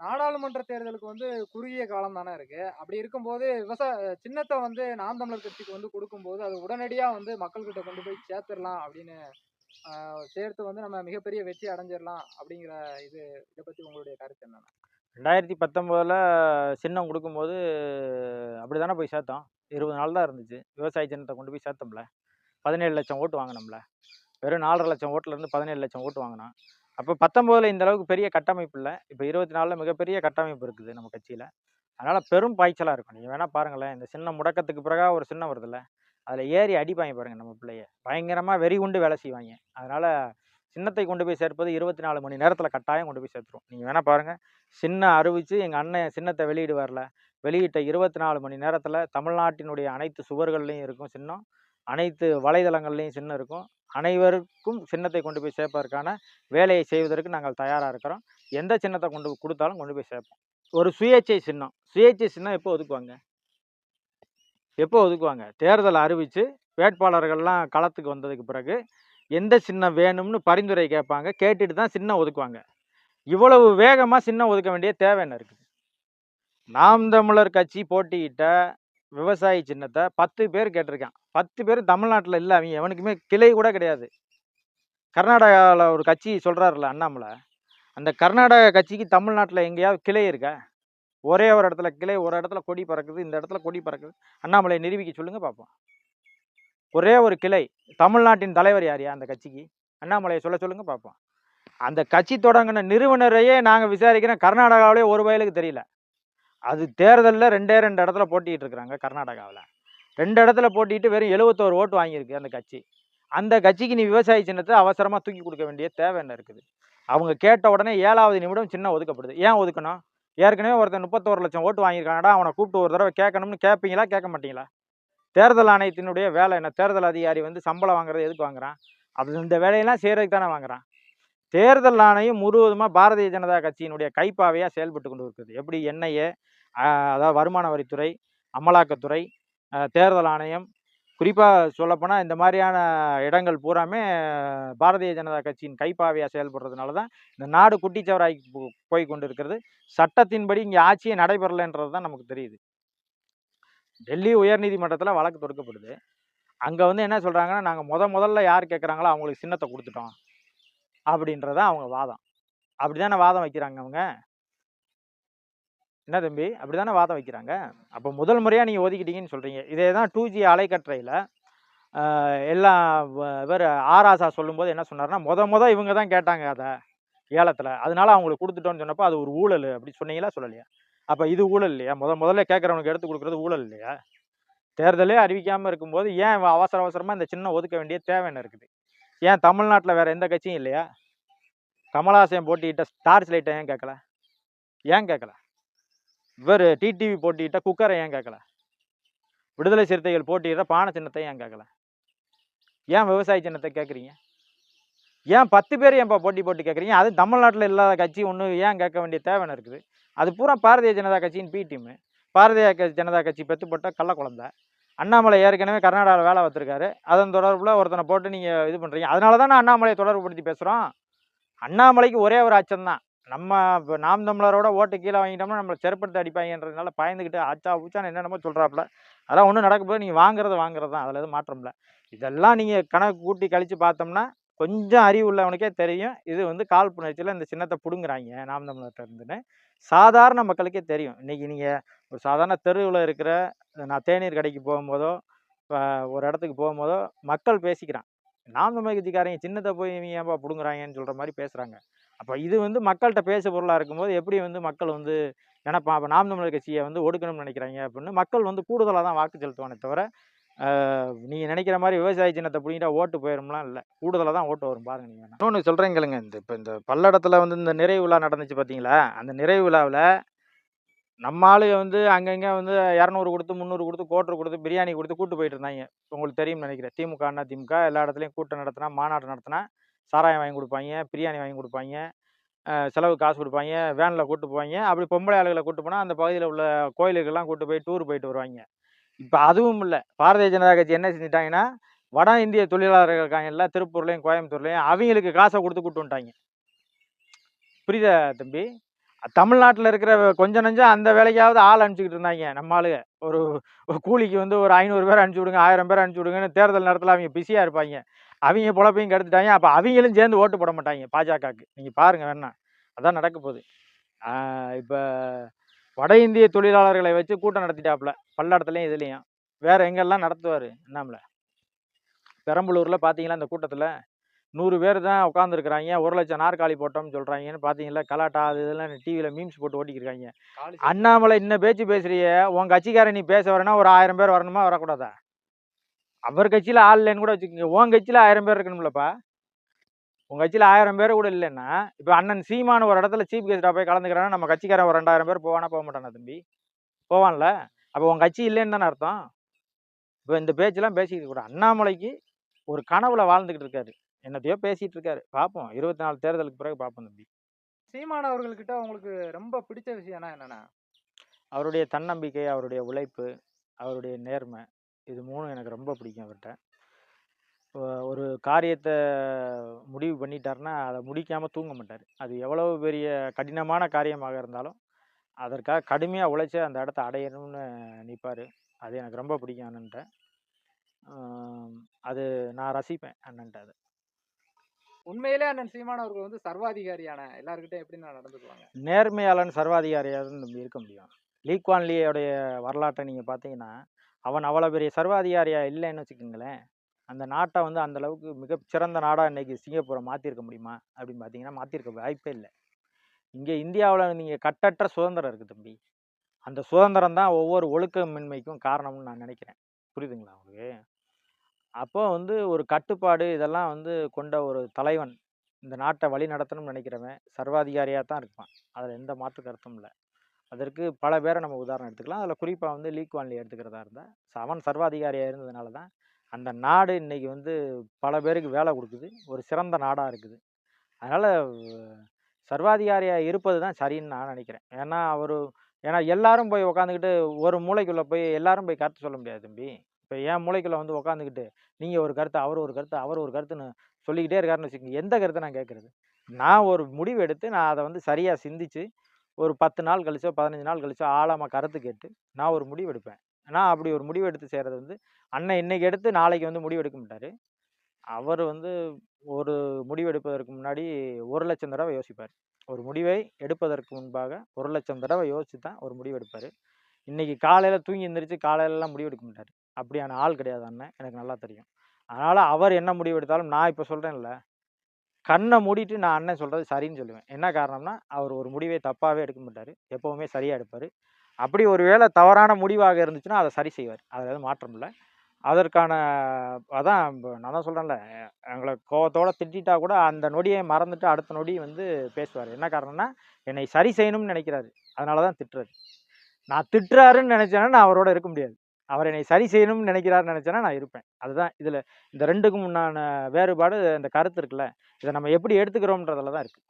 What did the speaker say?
நாடாளுமன்ற தேர்தலுக்கு வந்து குறுகிய காலம் தானே இருக்கு. அப்படி இருக்கும்போது விவசாய சின்னத்தை வந்து நாம் தமிழர் கட்சிக்கு வந்து கொடுக்கும்போது அது உடனடியாக வந்து மக்கள்கிட்ட கொண்டு போய் சேர்த்துடலாம் அப்படின்னு சேர்த்து வந்து நம்ம மிகப்பெரிய வெற்றி அடைஞ்சிடலாம் அப்படிங்கிற இது இதை பற்றி உங்களுடைய கருத்து என்னன்னா? ரெண்டாயிரத்தி பத்தொம்போதில் சின்னம் கொடுக்கும்போது அப்படி தானே போய் சேர்த்தோம். இருபது நாள் தான் இருந்துச்சு. விவசாய சின்னத்தை கொண்டு போய் சேர்த்தோம்ல. பதினேழு லட்சம் ஓட்டு வாங்கினோம்ல. வெறும் நாலரை லட்சம் ஓட்டுலேருந்து பதினேழு லட்சம் ஓட்டு வாங்கினோம். அப்போ பத்தொம்போதில் இந்த அளவுக்கு பெரிய கட்டமைப்பு இல்லை. இப்போ இருபத்தி நாலில் மிகப்பெரிய கட்டமைப்பு இருக்குது நம்ம கட்சியில். அதனால் பெரும் பாய்ச்சலாக இருக்கும். நீங்கள் வேணால் பாருங்களேன் இந்த சின்ன முடக்கத்துக்கு பிறகாக ஒரு சின்ன வருதுல்ல அதில் ஏறி அடிப்பாங்க பாருங்கள் நம்ம பிள்ளைய. பயங்கரமாக வெறி கொண்டு வேலை செய்வாங்க. அதனால் சின்னத்தை கொண்டு போய் சேர்ப்பது இருபத்தி நாலு மணி நேரத்தில் கட்டாயம் கொண்டு போய் சேர்த்துரும். நீங்கள் வேணால் பாருங்கள் சின்ன அறிவித்து எங்கள் அண்ணன் சின்னத்தை வெளியிடுவார்ல வெளியிட்ட இருபத்தி நாலு மணி நேரத்தில் தமிழ்நாட்டினுடைய அனைத்து சுவர்கள்லையும் இருக்கும் சின்னம். அனைத்து வலைதளங்கள்லையும் சின்னம் இருக்கும். அனைவருக்கும் சின்னத்தை கொண்டு போய் சேர்ப்பதற்கான வேலையை செய்வதற்கு நாங்கள் தயாராக இருக்கிறோம். எந்த சின்னத்தை கொண்டு கொடுத்தாலும் கொண்டு போய் சேர்ப்போம். ஒரு சுயேட்சை சின்னம். சுயேட்சை சின்னம் எப்போ ஒதுக்குவாங்க? எப்போ ஒதுக்குவாங்க? தேர்தல் அறிவித்து வேட்பாளர்கள்லாம் களத்துக்கு வந்ததுக்கு பிறகு எந்த சின்னம் வேணும்னு பரிந்துரை கேட்பாங்க. கேட்டுட்டு தான் சின்னம் ஒதுக்குவாங்க. இவ்வளவு வேகமாக சின்னம் ஒதுக்க வேண்டிய தேவை என்ன இருக்குது? நாம் தமிழர் கட்சி போட்டியிட்ட விவசாயி சின்னத்தை பத்து பேர் கேட்டிருக்கான். பத்து பேர் தமிழ்நாட்டில் இல்லை அவங்க எவனுக்குமே கிளை கூட கிடையாது. கர்நாடகாவில் ஒரு கட்சி சொல்கிறாருல அண்ணாமலை. அந்த கர்நாடக கட்சிக்கு தமிழ்நாட்டில் எங்கேயாவது கிளை இருக்கா? ஒரே ஒரு இடத்துல கிளை ஒரு இடத்துல கொடி பறக்குது இந்த இடத்துல கொடி பறக்குது. அண்ணாமலையை நிரூபிக்க சொல்லுங்கள் பார்ப்போம் ஒரே ஒரு கிளை. தமிழ்நாட்டின் தலைவர் யாரையா அந்த கட்சிக்கு? அண்ணாமலையை சொல்ல சொல்லுங்கள் பார்ப்போம் அந்த கட்சி தொடங்கின நிறுவனரையே நாங்கள் விசாரிக்கிறோம். கர்நாடகாவிலே ஒரு வயலுக்கு தெரியல. அது தேர்தலில் ரெண்டே ரெண்டு இடத்துல போட்டிகிட்டு இருக்கிறாங்க கர்நாடகாவில். ரெண்டு இடத்துல போட்டிட்டு வெறும் எழுபத்தோரு ஓட்டு வாங்கியிருக்கு அந்த கட்சி. அந்த கட்சிக்கு நீ விவசாய சின்னத்தை அவசரமாக தூக்கி கொடுக்க வேண்டிய தேவை என்ன இருக்குது? அவங்க கேட்ட உடனே ஏழாவது நிமிடம் சின்ன ஒதுக்கப்படுது. ஏன் ஒதுக்கணும்? ஏற்கனவே ஒருத்தன் முப்பத்தோரு லட்சம் ஓட்டு வாங்கியிருக்காங்கடா அவனை கூப்பிட்டு ஒரு தடவை கேட்கணும்னு கேட்பீங்களா கேட்க மாட்டீங்களா? தேர்தல் ஆணையத்தினுடைய வேலை என்ன? தேர்தல் அதிகாரி வந்து சம்பளம் வாங்குறது எதுக்கு வாங்குறான்? அப்படி இந்த வேலையெல்லாம் செய்கிறதுக்கு தானே வாங்குறான். தேர்தல் ஆணையம் முழுவதுமாக பாரதிய ஜனதா கட்சியினுடைய கைப்பாவையாக செயல்பட்டு கொண்டு இருக்குது எப்படி என்ஐஏ அதாவது வருமான வரித்துறை அமலாக்கத்துறை தேர்தல் ஆணையம் குறிப்பாக சொல்லப்போனால் இந்த மாதிரியான இடங்கள் பூராமே பாரதிய ஜனதா கட்சியின் கைப்பாவையாக செயல்படுறதுனால தான் இந்த நாடு குட்டிச்சவராய் போ- போய் கொண்டு இருக்கிறது சட்டத்தின்படி இங்கே ஆட்சியே நடைபெறலைன்றது தான் நமக்கு தெரியுது. டெல்லி உயர்நீதிமன்றத்தில் வழக்கு தொடுக்கப்படுது. அங்கே வந்து என்ன சொல்கிறாங்கன்னா நாங்கள் முத முதல்ல யார் கேட்குறாங்களோ அவங்களுக்கு சின்னத்தை கொடுத்துட்டோம். அப்படின்றத அவங்க வாதம். அப்படி தானே வாதம் வைக்கிறாங்க அவங்க? என்ன தம்பி? அப்படி தானே வாதம் வைக்கிறாங்க? அப்போ முதல் முறையாக நீங்கள் ஒதுக்கிட்டீங்கன்னு சொல்கிறீங்க இதே தான் டூ ஜி அலைக்கற்றையில் எல்லாம் இவர் ஆராசா சொல்லும்போது என்ன சொன்னார்னா முத முத இவங்க தான் கேட்டாங்க அதை ஏலத்தில். அதனால அவங்களுக்கு கொடுத்துட்டோன்னு சொன்னப்போ அது ஒரு ஊழல். அப்படி சொன்னீங்களா? சொல்லலையா? அப்போ இது ஊழல் இல்லையா? முத முதல்ல கேட்குறவனுக்கு எடுத்து கொடுக்குறது ஊழல் இல்லையா? தேர்தலே அறிவிக்காமல் இருக்கும்போது ஏன் அவசர அவசரமாக இந்த சின்ன ஒதுக்க வேண்டிய தேவை என்ன இருக்குது? ஏன் தமிழ்நாட்டில் வேற எந்த கட்சியும் இல்லையா? கமலாசன் போட்டிக்கிட்ட டார்ச் லைட்டை ஏன் கேட்கல ஏன் கேட்கல இவர் டிடிவி போட்டிக்கிட்ட குக்கரை ஏன் கேட்கல விடுதலை சிறுத்தைகள் போட்டியிடுற பானை சின்னத்தை ஏன் கேட்கல ஏன் விவசாய சின்னத்தை கேட்குறீங்க ஏன் பத்து பேர் ஏன்ப்பா போட்டி போட்டு கேட்குறீங்க அது தமிழ்நாட்டில் இல்லாத கட்சி ஒன்று ஏன் கேட்க வேண்டிய தேவைன்னு இருக்குது. அது பூரா பாரதிய ஜனதா கட்சியின் பி டீமு பாரதிய ஜனதா கட்சி பெற்றுப்பட்ட கள்ள குழந்தை அண்ணாமலை ஏற்கனவே கர்நாடகாவில் வேலை பார்த்துருக்காரு. அதன் தொடர்பில் ஒருத்தனை போட்டு நீங்கள் இது பண்ணுறீங்க அதனால தான் நான் அண்ணாமலையை தொடர்புபடுத்தி பேசுகிறோம் அண்ணாமலைக்கு ஒரே ஒரு அச்சம் தான். நம்ம இப்போ நாம் தமிழரோட ஓட்டு கீழே வாங்கிட்டோம்னா நம்மளை செருப்படுத்தி அடிப்பாங்கன்றதுனால பயந்துக்கிட்டு அச்சா பூச்சான்னு என்னென்னமோ சொல்கிறாப்புல அதெல்லாம் ஒன்றும் நடக்க போது நீங்கள் வாங்குறது வாங்குறது தான். அதில் எதுவும் மாற்றமில்ல இதெல்லாம் நீங்கள் கணக்கு கூட்டி கழித்து பார்த்தோம்னா கொஞ்சம் அறிவு உள்ளவனுக்கே தெரியும். இது வந்து காழ்ப்புணர்ச்சியில் இந்த சின்னத்தை பிடுங்குறாங்க நாம் தமிழர்கிட்ட இருந்துன்னு. சாதாரண மக்களுக்கே தெரியும். இன்றைக்கி நீங்கள் ஒரு சாதாரண தெருவில் இருக்கிற நான் தேநீர் கடைக்கு போகும்போதோ இப்போ ஒரு இடத்துக்கு போகும்போதோ மக்கள் பேசிக்கிறான். நாம் தமிழ் கட்சிக்காரங்க சின்னத்தை போய் இவங்க ஏன்பா பிடுங்குறாங்கன்னு சொல்கிற மாதிரி பேசுகிறாங்க அப்போ இது வந்து மக்கள்கிட்ட பேச பொருளாக இருக்கும்போது எப்படி வந்து மக்கள் வந்து நினைப்பான் அப்போ நாம் தமிழர் கட்சியை வந்து ஒடுக்கணும்னு நினைக்கிறாங்க? அப்படின்னு மக்கள் வந்து கூடுதலாக தான் வாக்கு செலுத்துவானே தவிர நீங்கள் நினைக்கிற மாதிரி விவசாய சின்னத்தை பிடிங்கிட்டா ஓட்டு போயிடும்லாம் இல்லை. கூடுதலாக தான் ஓட்டு வரும் பாருங்க நீங்கள் இன்னொன்று சொல்கிறேங்களுங்க இந்த இப்போ இந்த பல்லடத்தில் வந்து இந்த நிறைவு விழா நடந்துச்சு பார்த்தீங்களா அந்த நிறைவு விழாவில் நம்ம ஆளுங்க வந்து அங்கங்கே வந்து இரநூறு கொடுத்து முந்நூறு கொடுத்து கோட்டர் கொடுத்து பிரியாணி கொடுத்து கூட்டு போயிட்டு இருந்தாங்க. உங்களுக்கு தெரியும்னு நினைக்கிறேன். திமுக அண்ணா திமுக எல்லா இடத்துலையும் கூட்டம் நடத்தினா மாநாடு நடத்தினா சாராயம் வாங்கி கொடுப்பாங்க பிரியாணி வாங்கி கொடுப்பாங்க செலவு காசு கொடுப்பாங்க வேனில் கூப்பிட்டு போவாங்க. அப்படி பொம்பளை ஆளுகளை கூட்டு போனால் அந்த பகுதியில் உள்ள கோயிலுக்கெல்லாம் கூட்டு போய் டூர் போயிட்டு வருவாங்க. இப்போ அதுவும் இல்லை. பாரதிய ஜனதா கட்சி என்ன செஞ்சிட்டாங்கன்னா வட இந்திய தொழிலாளர்கள் இருக்காங்கல்ல திருப்பூர்லேயும் கோயம்புத்தூர்லேயும் அவங்களுக்கு காசை கொடுத்து கூட்டு வந்துட்டாங்க. புரியுதா தம்பி? தமிழ்நாட்டில் இருக்கிற கொஞ்சம் நஞ்சம் அந்த வேலைக்காவது ஆள் அனுப்பிச்சிக்கிட்டு இருந்தாங்க நம்ம ஆளுங்க. ஒரு ஒரு கூலிக்கு வந்து ஒரு ஐநூறு பேர் அனுப்பிச்சி விடுங்க ஆயிரம் பேர் அனுப்பிச்சி விடுங்கன்னு தேர்தல் நேரத்தில் அவங்க பிஸியாக இருப்பாங்க. அவங்க பொழப்பையும் கெடுத்துட்டாங்க. அப்போ அவங்களும் சேர்ந்து ஓட்டு போட மாட்டாங்க பாஜகவுக்கு நீங்கள் பாருங்கள் வேணா. அதான் நடக்க போகுது. இப்போ வட இந்திய தொழிலாளர்களை வச்சு கூட்டம் நடத்திட்டாப்புல. பல்லடத்துலையும் இதுலேயும். வேற எங்கெல்லாம் நடத்துவார்? என்னாமல? பெரம்பலூரில் பார்த்தீங்களா இந்த கூட்டத்தில்? நூறு பேர் தான் உட்காந்துருக்குறாங்க ஒரு லட்சம் நாற்காலி போட்டோம்னு சொல்கிறாங்கன்னு பார்த்தீங்களா கலாட்டா அது இதெல்லாம் டிவியில் மீம்ஸ் போட்டு ஓட்டிக்கிருக்காங்க அண்ணாமலை இன்ன பேச்சு பேசுறிய உன் கட்சிக்காரன் நீ பேச வரனா ஒரு ஆயிரம் பேர் வரணுமா? வரக்கூடாதா? அவர் கட்சியில் ஆள் இல்லைன்னு கூட வச்சுக்கோங்க. உன் கட்சியில் ஆயிரம் பேர் இருக்கணும்லப்பா. உங்கள் கட்சியில் ஆயிரம் பேர் கூட இல்லைன்னா இப்போ அண்ணன் சீமான ஒரு இடத்துல சீஃப் கெஸ்ட்டாக போய் கலந்துக்கிறான்னா நம்ம கட்சிக்காரன் ஒரு ரெண்டாயிரம் பேர் போவானா போக மாட்டானா தம்பி? போவான்ல? அப்போ உன் கட்சி இல்லைன்னு தானே அர்த்தம்? இப்போ இந்த பேச்செல்லாம் பேசிக்கிட்டு கூட அண்ணாமலைக்கு ஒரு கனவுல வாழ்ந்துக்கிட்டு இருக்காரு. என்னத்தையோ பேசிட்டு இருக்காரு. பார்ப்போம் இருபத்தி நாலு தேர்தலுக்கு பிறகு பார்ப்போம் தம்பி. சீமான் அவர்கள்கிட்ட உங்களுக்கு ரொம்ப பிடிச்ச விஷயம்னா என்னன்னா? அவருடைய தன்னம்பிக்கை அவருடைய உழைப்பு அவருடைய நேர்மை இது மூணும் எனக்கு ரொம்ப பிடிக்கும் அவர்கிட்ட ஒரு காரியத்தை முடிவு பண்ணிட்டாருன்னா அதை முடிக்காமல் தூங்க மாட்டார். அது எவ்வளவு பெரிய கடினமான காரியமாக இருந்தாலும் அதற்காக கடுமையாக உழைச்சி அந்த இடத்த அடையணும்னு நிற்பார் அது எனக்கு ரொம்ப பிடிக்கும் அண்ணன்ட்ட. அது நான் ரசிப்பேன் அண்ணன்ட்ட அது. உண்மையிலே அண்ணன் சீமான் அவர்கள் வந்து சர்வாதிகாரியான. எல்லாருக்கிட்டையும் எப்படி நான் நடந்துக்குவாங்க நேர்மையாளன் சர்வாதிகாரியாக நம்ம இருக்க முடியும். லீக்வான்லியோடைய வரலாற்றை நீங்கள் பார்த்தீங்கன்னா அவன் அவ்வளோ பெரிய சர்வாதிகாரியாக இல்லைன்னு வச்சுக்கோங்களேன். அந்த நாட்டை வந்து அந்தளவுக்கு மிகச்சிறந்த நாடாக இன்றைக்கி சிங்கப்பூரை மாற்றிருக்க முடியுமா? அப்படின்னு பார்த்தீங்கன்னா மாற்றிருக்க வாய்ப்பே இல்லை. இங்கே இந்தியாவில் நீங்கள் கட்டற்ற சுதந்திரம் இருக்குது தம்பி. அந்த சுதந்திரம் தான் ஒவ்வொரு ஒழுக்கமின்மைக்கும் காரணம்னு நான் நினைக்கிறேன். புரியுதுங்களா உங்களுக்கு? அப்போ வந்து ஒரு கட்டுப்பாடு இதெல்லாம் வந்து கொண்ட ஒரு தலைவன் இந்த நாட்டை வழி நடத்தணும்னு நினைக்கிறவன் சர்வாதிகாரியாக தான் இருப்பான். அதில் எந்த மாற்று கருத்தும் இல்லை. அதற்கு பல பேரை நம்ம உதாரணம் எடுத்துக்கலாம். அதில் குறிப்பாக வந்து லீக் வான்லி எடுத்துக்கிறதா இருந்தால் அவன் சர்வாதிகாரியாக இருந்ததுனால தான் அந்த நாடு இன்றைக்கி வந்து பல பேருக்கு வேலை கொடுக்குது. ஒரு சிறந்த நாடாக இருக்குது. அதனால் சர்வாதிகாரியாக இருப்பது தான் சரின்னு நான் நினைக்கிறேன். ஏன்னா அவர் ஏன்னா எல்லாரும் போய் உக்காந்துக்கிட்டு ஒரு மூளைக்குள்ளே போய் எல்லாரும் போய் கருத்து சொல்ல முடியாது தம்பி. இப்போ என் மூளைக்குள்ளே வந்து உக்காந்துக்கிட்டு நீங்கள் ஒரு கருத்து அவர் ஒரு கருத்து அவர் ஒரு கருத்துன்னு சொல்லிக்கிட்டே இருக்காருன்னு வச்சுக்கோங்க. எந்த கருத்தை நான் கேட்குறது? நான் ஒரு முடிவு எடுத்து நான் அதை வந்து சரியாக சிந்திச்சு ஒரு பத்து நாள் கழிச்சோ பதினஞ்சு நாள் கழிச்சோ ஆழமாக கருத்து கேட்டு நான் ஒரு முடிவு எடுப்பேன். நான் அப்படி ஒரு முடிவு எடுத்து செய்கிறது வந்து அண்ணன் இன்னைக்கு எடுத்து நாளைக்கு வந்து முடிவு எடுக்க மாட்டார். அவர் வந்து ஒரு முடிவு எடுப்பதற்கு முன்னாடி ஒரு லட்சம் தடவை யோசிப்பார். ஒரு முடிவை எடுப்பதற்கு முன்பாக ஒரு லட்சம் தடவை யோசிச்சு தான் ஒரு முடிவு எடுப்பார். இன்னைக்கு காலையில் தூங்கி எந்திரிச்சு காலையிலலாம் முடிவு எடுக்க மாட்டார். அப்படியான ஆள் கிடையாது அண்ணன். எனக்கு நல்லா தெரியும். அதனால் அவர் என்ன முடிவு எடுத்தாலும் நான் இப்போ சொல்கிறேன்ல கண்ணை மூடிட்டு நான் அண்ணன் சொல்கிறது சரின்னு சொல்லுவேன். என்ன காரணம்னா அவர் ஒரு முடிவை தப்பாகவே எடுக்க மாட்டார். எப்போவுமே சரியாக எடுப்பார். அப்படி ஒரு வேளை தவறான முடிவாக இருந்துச்சுன்னா அதை சரி செய்வார். அதில் எதுவும் மாற்றம் இல்லை. அதற்கான அதான் நான் தான் சொல்கிறேன்ல எங்களை கோவத்தோடு திட்டிட்டா கூட அந்த நொடியை மறந்துட்டு அடுத்த நொடி வந்து பேசுவார். என்ன காரணம்னா என்னை சரி செய்யணும்னு நினைக்கிறாரு. அதனால தான் திட்டுறாரு. நான் திட்டுறாருன்னு நினச்சேன்னா நான் அவரோட இருக்க முடியாது. அவர் என்னை சரி செய்யணும்னு நினைக்கிறாருன்னு நினச்சேன்னா நான் இருப்பேன். அதுதான் இதில் இந்த ரெண்டுக்கும் உண்டான வேறுபாடு இந்த கருத்து இருக்குல்ல இதை நம்ம எப்படி எடுத்துக்கிறோம்ன்றதுல தான் இருக்குது